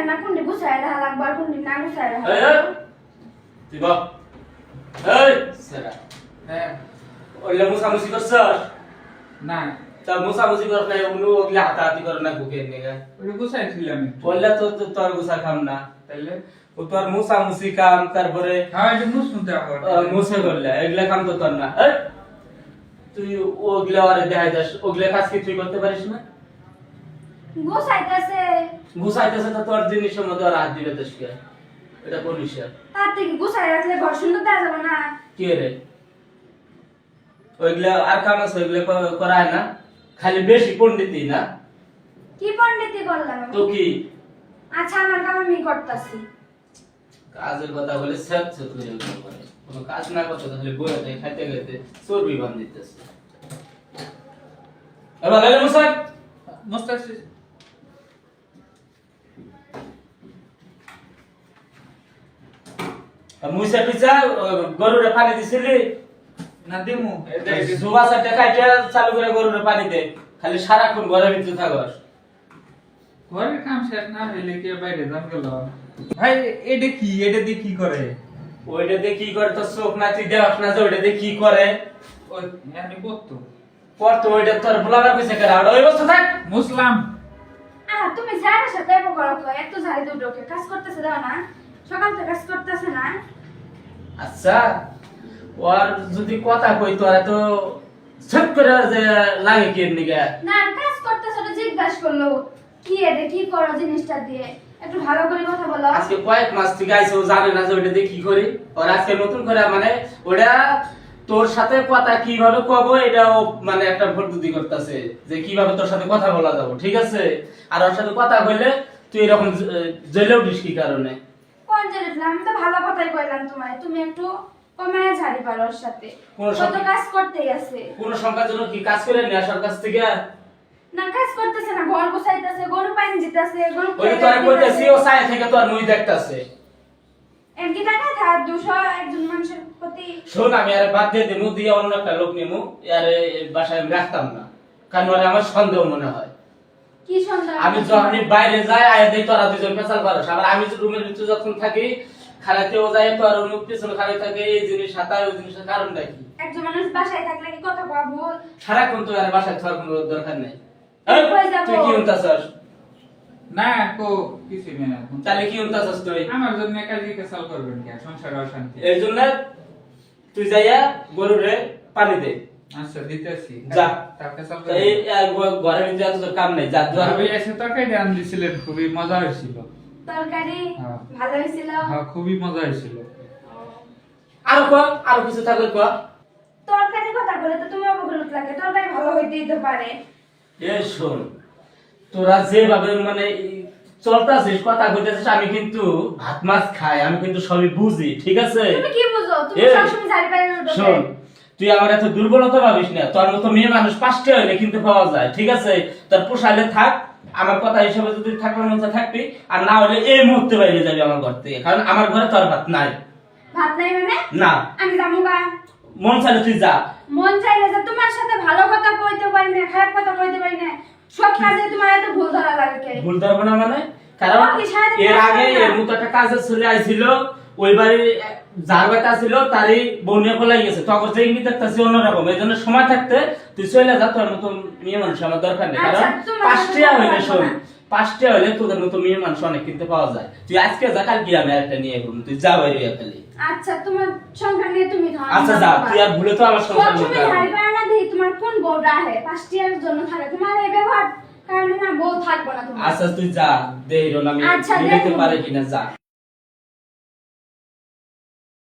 দেখেন না কোনটি গুছায় রাখা লাগবে আর কোনটি না গুছায় রাখা এই, এই, লাগবে। তুই বল এই! সেরা। হ্যাঁ। ওইলা মুসামুসি করছস? না। তা মুসামুসি কর না উনু ওগলা হাতাহাতি কর না বুকের নিগা ওটা গুছাইছিলাম একটু। বললে তো তো তোর গুসা খাম না। তাইলে? ও তোর মুসামুসি কাম তারপরে হ্যাঁ এটা মুসুন তো আবার আহ, মুছে করলে এগুলা কাম তো তোর না। এই, তুই ওগুলা আরে দেখাই দাস। ওগুলা কাজ কি তুই করতে পারিস না? গুছাইতেছে। গুছাইতেছে তো তোর জিনিসের মধ্যে আর হাত দিবে দেশকে এটা করিস তার থেকে গুছাই রাখলে ঘর সুন্দর দেওয়া যাবে না। কি রে? ওইগুলা আর কাম আছে ওইগুলা করায় না। খালি বেশি পণ্ডিতই না। কি পণ্ডিতি করলাম আমি? তো কি? আচ্ছা আমার কাম আমি করতেছি। কাজের কথা বলে করে কোনো কাজ না করতে তাহলে বইয়ে থাকে খাইতে খাইতে চর্বি বান দিতেছে। এবার লাইলে মুসাক মুস্তাসি মুসা পিছা গরুরে পানি দিছিলি না দিমু চালু করে গরুরে পানি দে খালি সারাক্ষণ ঘরের ভিতরে থাকস ঘরের কাম শেষ না হইলে কি বাইরে যান গেল ভাই এটা কি এটা দিয়ে কি করে ওইটা দিয়ে কি করে তোর চোখ না তুই দেখ না যে ওইটা দিয়ে কি করে ওই আমি করতো পর তো ওইটা তোর ব্লগার পিছে করে আর ওই বস্তু থাক মুসলাম আহ তুমি যার সাথে করো এত ঝাড়ি দুটো ওকে কাজ করতেছে দাও না সকাল থেকে কাজ করতেছে না। আচ্ছা ওর যদি কথা কই তোর এত ছট করে যে লাগে কি গে না কাজ করতেছে ওটা জিজ্ঞাসা করল কি এটা কি করো জিনিসটা দিয়ে? একটু ভালো করে কথা বলো। আজকে কয়েক মাস থেকে আইছে ও জানে না যে ওইটা দিয়ে কি করি। ওর আজকে নতুন করে মানে ওটা তোর সাথে কথা কীভাবে কব এটা ও মানে একটা প্রস্তুতি করতেছে যে কীভাবে তোর সাথে কথা বলা যাব ঠিক আছে? আর ওর সাথে কথা কইলে তুই এরকম জেলে উঠিস কি কারণে? আমি তো ভালো কথাই কইলাম তোমায়। তুমি একটু কমায় ঝাড়ি পারো ওর সাথে। কত কাজ করতে গেছে কোন সংখ্যার জন্য কি কাজ করে নিয়ে কাছ থেকে? না কাজ করতেছে না। ঘর গোছাইতেছে গরু পানি দিতেছে গরু ওই তোরা কইতেছি ও সাই থেকে তোর মুই দেখতাছে। এর কি টাকা থাক দুশো একজন মানুষের প্রতি। শোন আমি আর বাদ দিয়ে দিমু দিয়ে অন্য একটা লোক নিমু আর বাসায় আমি রাখতাম না। কারণ আমার সন্দেহ মনে হয়। আমি যখনই বাইরে যাই আয় দেই তোরা দুজন পেছাল পারস আবার আমি যে রুমের ভিতরে যখন থাকি খারাতেও যাই তো আর অন্য পিছনে খারাপ থাকে এই জিনিস হাতায় ওই জিনিসের কারণটা কি একজন মানুষ বাসায় থাকলে কি কথা ভুল? সারাক্ষণ তো আর বাসায় থাকার কোনো দরকার নেই। এই? তুই কি উনতাছস না কো কিছু নেই। এখন। তাহলে কি উনতাছস তুই? আমার জন্য কাজী কেসাল করবেন কে? সংসার অশান্তি। এর জন্য তুই যাইয়া গরুরে পানি দে। আচ্ছা দিতেছি যা। তার কেসাল তো এই আর ঘ- ঘরের ভিতরে এত কাম নেই যা যা। ভাবি এসে তরকারি আন দিছিলেন খুবই মজা হয়েছিল। তরকারি? হ্যাঁ। ভালো হয়েছিল? হ্যাঁ খুবই মজা হয়েছিল। আরও কর আরও কিছু থাকলে কর তরকারি কথা বলে তো তুমি অবগুলো লাগে তরকারি ভালো হইতেই তো পারে। এ শোন তোরা যেভাবে মানে চলতেছিস কথা কইতেছিস আমি কিন্তু ভাত মাছ খাই আমি কিন্তু সবই বুঝি ঠিক আছে? তুমি কি বুঝো? তুমি সবসময় ঝাড়ি পাড়ি শোন তুই আমার এত দুর্বলতা ভাবিস না। তোর মতো মেয়ে মানুষ পাঁচটা হইলে কিন্তু পাওয়া যায় ঠিক আছে? তোর পোষালে থাক আমার কথা হিসাবে যদি মন চায় থাকবি আর না হলে এই মুহূর্তে বাইরে যাবি আমার ঘর থেকে কারণ আমার ঘরে তোর ভাত নাই। ভাত নাই মানে? না। আমি যাব মন চাইলে তুই যা। মন চাইলে যে তোমার সাথে ভালো কথা কইতে পারি না খারাপ কথা কইতে পারি না। সব কাজে তোমার এত ভুল ধরা লাগে ভুল ধরবো না মানে? কারণ এর আগে এর মতো একটা কাজের ছেলে আইছিল ওই বাড়ি যার বাড়িতে ছিল তারই বনিয়া ফলাই গেছে। তখন যে ইঙ্গিত দেখতেছি অন্যরকম। এই জন্য সময় থাকতে তুই চলে যা তোর মতো মেয়ে মানুষ আমার দরকার নেই। আচ্ছা, কারণ পাঁচটিয়া হইলে শোন না। পাঁচটিয়া হইলে তোদের মতো মেয়ে মানুষ অনেক কিনতে পাওয়া যায়। তুই আজকে যা কাল কি আমি একটা নিয়ে ঘুরবো। তুই যা বাইরে খালি। আচ্ছা তোমার সংসার নিয়ে তুমি আচ্ছা যা তুই আর ভুলে তো আমার সংসার না দিই তোমার কোন বউটা পাঁচটিয়ার জন্য থাকে তোমার এই ব্যবহার কারণে না বউ থাকব না তোমার। আচ্ছা তুই যা দে হিরো আমি আচ্ছা, মিলাইতে দেখুন। পারে কিনা যা।